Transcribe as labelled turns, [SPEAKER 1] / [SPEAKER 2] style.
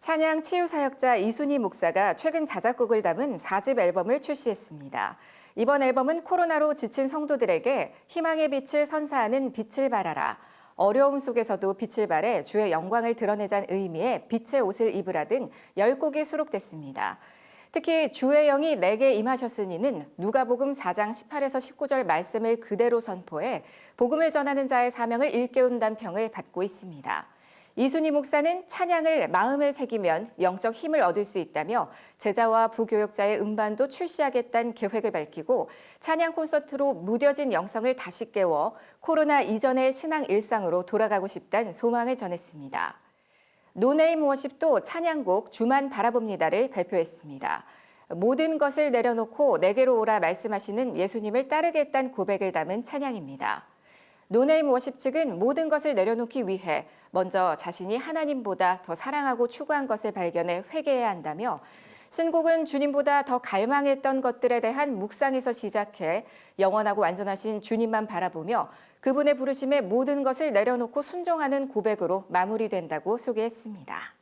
[SPEAKER 1] 찬양 치유 사역자 이순희 목사가 최근 자작곡을 담은 4집 앨범을 출시했습니다. 이번 앨범은 코로나로 지친 성도들에게 희망의 빛을 선사하는 빛을 발하라. 어려움 속에서도 빛을 발해 주의 영광을 드러내자는 의미의 빛의 옷을 입으라 등 10곡이 수록됐습니다. 특히 주의 영이 내게 임하셨으니는 누가복음 4장 18에서 19절 말씀을 그대로 선포해 복음을 전하는 자의 사명을 일깨운다는 평을 받고 있습니다. 이순희 목사는 찬양을 마음에 새기면 영적 힘을 얻을 수 있다며 제자와 부교역자의 음반도 출시하겠다는 계획을 밝히고 찬양 콘서트로 무뎌진 영성을 다시 깨워 코로나 이전의 신앙 일상으로 돌아가고 싶다는 소망을 전했습니다. 노네임 워십도 찬양곡 주만 바라봅니다를 발표했습니다. 모든 것을 내려놓고 내게로 오라 말씀하시는 예수님을 따르겠다는 고백을 담은 찬양입니다. 노네임 워십 측은 모든 것을 내려놓기 위해 먼저 자신이 하나님보다 더 사랑하고 추구한 것을 발견해 회개해야 한다며 신곡은 주님보다 더 갈망했던 것들에 대한 묵상에서 시작해 영원하고 완전하신 주님만 바라보며 그분의 부르심에 모든 것을 내려놓고 순종하는 고백으로 마무리된다고 소개했습니다.